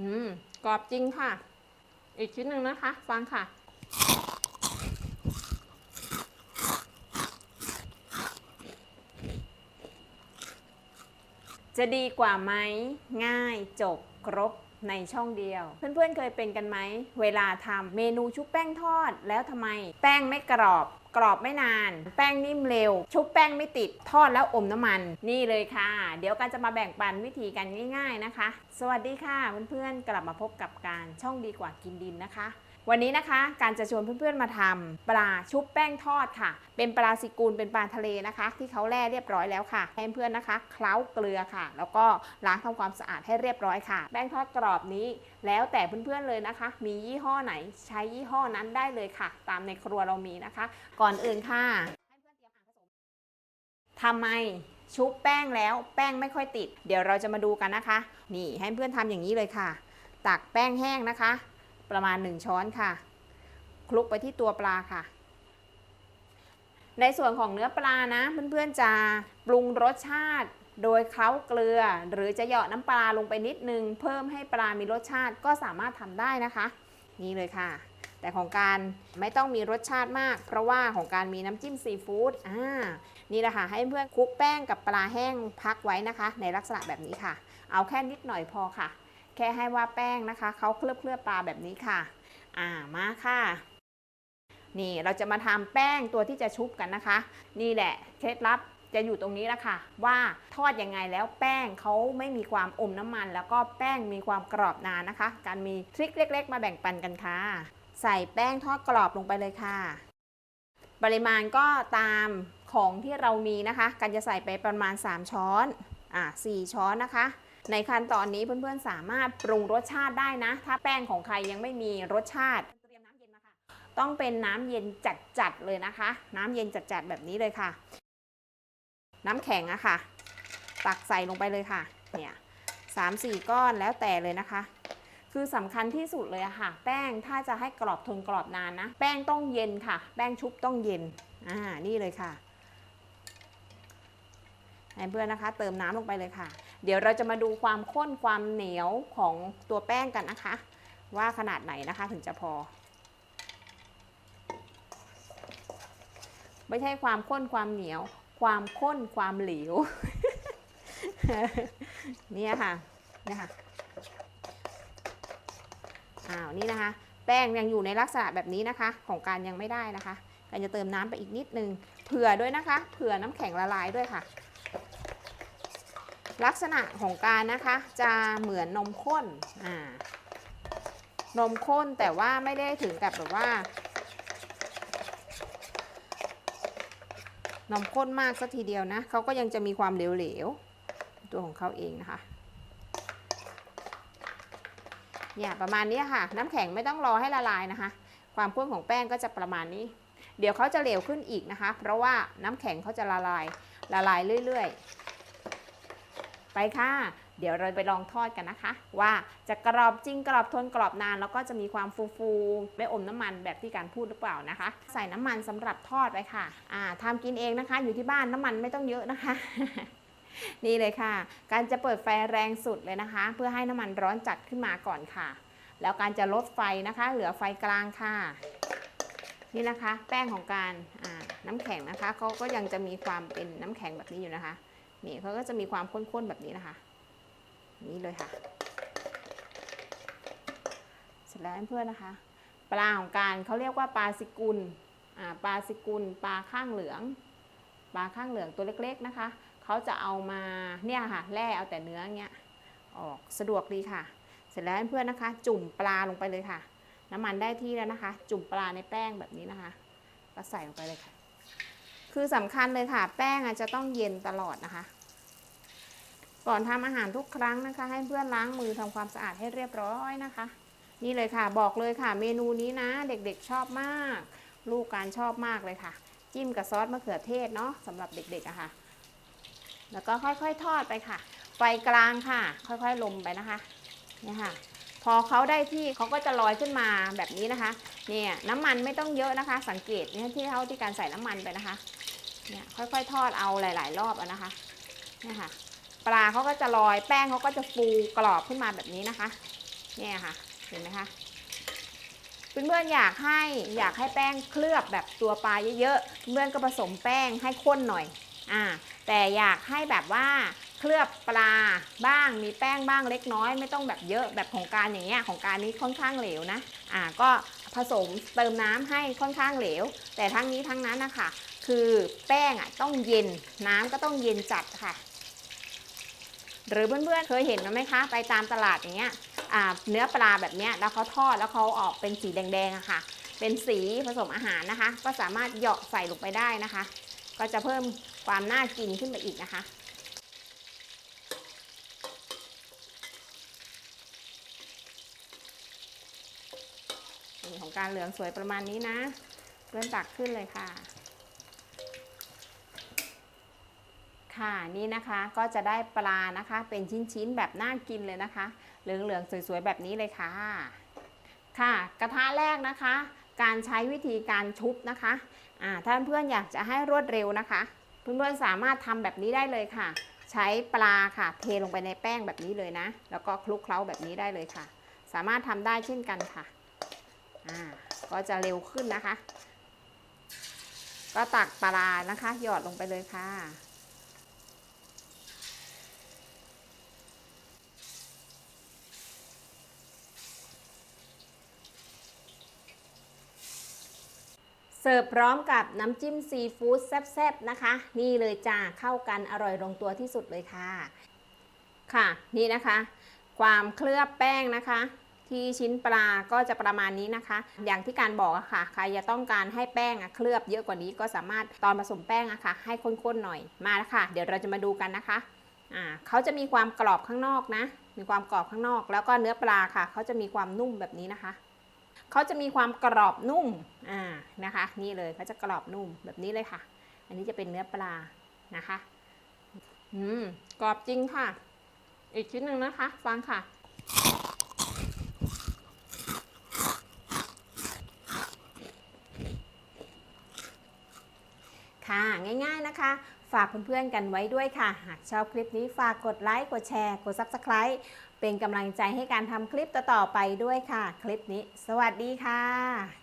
อืมกรอบจริงค่ะ อีกชิ้นหนึ่งนะคะ ฟังค่ะ จะดีกว่าไหมง่ายจบครบในช่องเดียว เพื่อนๆเคยเป็นกันไหม เวลาทำเมนูชุบแป้งทอดแล้วทำไม แป้งไม่กรอบ กรอบไม่นาน แป้งนิ่มเร็ว ชุบแป้งไม่ติด ทอดแล้วอมน้ำมัน นี่เลยค่ะ เดี๋ยวกันจะมาแบ่งปันวิธีกันง่าย ๆนะคะ สวัสดีค่ะเพื่อนๆกลับมาพบกับการช่องดีกว่ากินดินนะคะ วันนี้นะคะการจะชวนเพื่อนๆมาทำปลาชุบแป้งทอดค่ะ เป็นปลาซิกูลเป็นปลาทะเลนะคะ ที่เขาแล่เรียบร้อยแล้วค่ะให้เพื่อนๆนะคะเคล้าเกลือค่ะ แล้วก็ล้างทำความสะอาดให้เรียบร้อยค่ะ แป้งทอดกรอบนี้ แล้วแต่เพื่อนๆเลยนะคะ มียี่ห้อไหนใช้ยี่ห้อนั้นได้เลยค่ะ ตามในครัวเรามีนะคะ ก่อนอื่นค่ะทำไมชุบแป้งแล้วแป้งไม่ค่อยติด เดี๋ยวเราจะมาดูกันนะคะ นี่ให้เพื่อนทำอย่างนี้เลยค่ะ ตักแป้งแห้งนะคะ ประมาณ 1 ช้อนค่ะคลุกไปที่ตัวปลาค่ะ ในส่วนของเนื้อปลานะ เพื่อนๆจะปรุงรสชาติโดยเคล้าเกลือ หรือจะเหยาะน้ำปลาลงไปนิดนึง เพิ่มให้ปลามีรสชาติก็สามารถทำได้นะคะ นี่เลยค่ะ แต่ของการไม่ต้องมีรสชาติมาก เพราะว่าของการมีน้ำจิ้มซีฟู้ดอ่านี่แหละค่ะให้เพื่อนคลุกแป้งกับปลาแห้งพักไว้นะคะ ในลักษณะแบบนี้ค่ะ เอาแค่นิดหน่อยพอค่ะ ค่ให้ว่าแป้งนะคะเขาเคลือบเคลือบปลาแบบนี้ค่ะ อ่ามาค่ะ นี่เราจะมาทำแป้งตัวที่จะชุบกันนะคะ นี่แหละเคล็ดลับจะอยู่ตรงนี้ละค่ะ ว่าทอดยังไงแล้วแป้งเขาไม่มีความอมน้ำมัน แล้วก็แป้งมีความกรอบนานนะคะ การมีทริคเล็ก ๆ มาแบ่งปันกันค่ะ ใส่แป้งทอดกรอบลงไปเลยค่ะ ปริมาณก็ตามของที่เรามีนะคะการจะใส่ไปประมาณ 3 ช้อนอ่า4ช้อนนะคะ ในขั้นตอนนี้เพื่อนๆสามารถปรุงรสชาติได้นะ ถ้าแป้งของใครยังไม่มีรสชาติต้องเป็นน้ำเย็นจัดๆเลยนะคะ น้ำเย็นจัดๆแบบนี้เลยค่ะ น้ำแข็งอะค่ะ ตักใส่ลงไปเลยค่ะ เนี่ยสามสี่ก้อนแล้วแต่เลยนะคะ คือสำคัญที่สุดเลยอะค่ะ แป้งถ้าจะให้กรอบทนกรอบนานนะ แป้งต้องเย็นค่ะ แป้งชุบต้องเย็น อ่า นี่เลยค่ะให้เพื่อนนะคะ เติมน้ำลงไปเลยค่ะ เดี๋ยวเราจะมาดูความข้นความเหนียวของตัวแป้งกันนะคะ ว่าขนาดไหนนะคะถึงจะพอ ไม่ใช่ความข้นความเหนียว ความข้นความเหลวเนี่ยค่ะเนี่ยค่ะอ้าวนี่นะคะ แป้งยังอยู่ในลักษณะแบบนี้นะคะ ของการยังไม่ได้นะคะการจะเติมน้ำไปอีกนิดนึงเผื่อด้วยนะคะ เผื่อน้ำแข็งละลายด้วยค่ะ ลักษณะของการนะคะจะเหมือนนมข้นอ่านมข้นแต่ว่าไม่ได้ถึงกับแบบว่า นมข้นมากสักทีเดียวนะเขาก็ยังจะมีความเหลวๆ ตัวของเขาเองนะคะ เนี่ยประมาณนี้ค่ะ น้ำแข็งไม่ต้องรอให้ละลายนะคะ ความข้นของแป้งก็จะประมาณนี้ เดี๋ยวเขาจะเหลวขึ้นอีกนะคะ เพราะว่าน้ำแข็งเขาจะละลายละลายเรื่อย ๆ ไปค่ะ เดี๋ยวเราไปลองทอดกันนะคะ ว่าจะกรอบจริงกรอบทนกรอบนาน แล้วก็จะมีความฟูๆไม่อมน้ำมันแบบที่การพูดหรือเปล่านะคะ ใส่น้ำมันสำหรับทอดไปค่ะอ่าทำกินเองนะคะ อยู่ที่บ้านน้ำมันไม่ต้องเยอะนะคะ นี่เลยค่ะ การจะเปิดไฟแรงสุดเลยนะคะ เพื่อให้น้ำมันร้อนจัดขึ้นมาก่อนค่ะ แล้วการจะลดไฟนะคะ เหลือไฟกลางค่ะนี่นะคะ แป้งของการน้ำแข็งนะคะเขาก็ยังจะมีความเป็นน้ำแข็งแบบนี้อยู่นะคะ นี่เขาก็จะมีความข้นๆแบบนี้นะคะ นี่เลยค่ะ เสร็จแล้วเพื่อนนะคะ ปลาของการเขาเรียกว่าปลาสิกุลปลาสิกุล ปลาข้างเหลือง ปลาข้างเหลืองตัวเล็กๆนะคะเขาจะเอามาเนี่ยค่ะแล่เอาแต่เนื้อเงี้ยออกสะดวกดีค่ะ เสร็จแล้วเพื่อนนะคะ จุ่มปลาลงไปเลยค่ะ น้ำมันได้ที่แล้วนะคะ จุ่มปลาในแป้งแบบนี้นะคะ ก็ใส่ลงไปเลยค่ะ คือสำคัญเลยค่ะ แป้งอจะต้องเย็นตลอดนะคะ ก่อนทำอาหารทุกครั้งนะคะ ให้เพื่อนล้างมือทำความสะอาดให้เรียบร้อยนะคะ นี่เลยค่ะบอกเลยค่ะ เมนูนี้นะ เด็กๆชอบมาก ลูกการชอบมากเลยค่ะ จิ้มกับซอสมะเขือเทศเนาะสำหรับเด็กๆอะค่ะ แล้วก็ค่อยๆทอดไปค่ะไฟกลางค่ะ ค่อยๆลมไปนะคะเนี่ยค่ะ พอเขาได้ที่เขาก็จะลอยขึ้นมาแบบนี้นะคะ เนี่ยน้ำมันไม่ต้องเยอะนะคะ สังเกตเนี่ยที่เท่าที่การใส่น้ำมันไปนะคะ เนี่ยค่อยๆทอดเอาหลาย ๆ รอบอะนะคะเนี่ยค่ะ ปลาเขาก็จะลอยแป้งเขาก็จะฟูกรอบขึ้นมาแบบนี้นะคะ เนี่ยค่ะ เห็นไหมคะเพื่อนๆอยากให้อยากให้แป้งเคลือบแบบตัวปลาเยอะๆเพื่อนก็ผสมแป้งให้ข้นหน่อยอ่าแต่อยากให้แบบว่าเคลือบปลาบ้างมีแป้งบ้างเล็กน้อย ไม่ต้องแบบเยอะแบบของการอย่างเงี้ยของการนี้ค่อนข้างเหลวนะอ่าก็ผสมเติมน้ำให้ค่อนข้างเหลว แต่ทั้งนี้ทั้งนั้นนะคะคือแป้งอะต้องเย็นน้ำก็ต้องเย็นจัดค่ะ หรือเพื่อนๆเคยเห็นไหมคะ ไปตามตลาดอย่างเงี้ยเนื้อปลาแบบเนี้ยแล้วเขาทอดแล้วเขาออกเป็นสีแดงๆอะค่ะ เป็นสีผสมอาหารนะคะ ก็สามารถเหยาะใส่ลงไปได้นะคะ ก็จะเพิ่มความน่ากินขึ้นไปอีกนะคะของการเหลืองสวยประมาณนี้นะ เริ่มตักขึ้นเลยค่ะ ค่ะนี่นะคะก็จะได้ปลานะคะ เป็นชิ้นๆแบบน่ากินเลยนะคะ เหลืองๆสวยๆแบบนี้เลยค่ะ ค่ะ กระทะแรกนะคะ การใช้วิธีการชุบนะคะอ่าถ้าเพื่อนๆอยากจะให้รวดเร็วนะคะ เพื่อนๆสามารถทำแบบนี้ได้เลยค่ะ ใช้ปลาค่ะ เทลงไปในแป้งแบบนี้เลยนะ แล้วก็คลุกเคล้าแบบนี้ได้เลยค่ะ สามารถทำได้เช่นกันค่ะอ่าก็จะเร็วขึ้นนะคะ ก็ตักปลานะคะ หยอดลงไปเลยค่ะ เสิร์ฟพร้อมกับน้ำจิ้มซีฟู้ดแซ่บๆนะคะ นี่เลยจ้าเข้ากันอร่อยลงตัวที่สุดเลยค่ะ ค่ะ นี่นะคะ ความเคลือบแป้งนะคะ ที่ชิ้นปลาก็จะประมาณนี้นะคะ อย่างที่การบอกอะค่ะใครจะต้องการให้แป้งอะเคลือบเยอะกว่านี้ก็สามารถตอนผสมแป้งอะค่ะ ให้ข้นๆหน่อยมาแล้วค่ะ เดี๋ยวเราจะมาดูกันนะคะอ่าเขาจะมีความกรอบข้างนอกนะ มีความกรอบข้างนอก แล้วก็เนื้อปลาค่ะเขาจะมีความนุ่มแบบนี้นะคะ เขาจะมีความกรอบนุ่มอ่านะคะ นี่เลยเขาจะกรอบนุ่มแบบนี้เลยค่ะ อันนี้จะเป็นเนื้อปลานะคะอืมกรอบจริงค่ะ อีกชิ้นหนึ่งนะคะ ฟังค่ะ ค่ะง่ายๆนะคะฝากเพื่อนๆกันไว้ด้วยค่ะ หากชอบคลิปนี้ฝากกดไลค์ กดแชร์ กด Subscribe เป็นกำลังใจให้การทำคลิปต่อๆไปด้วยค่ะ คลิปนี้ สวัสดีค่ะ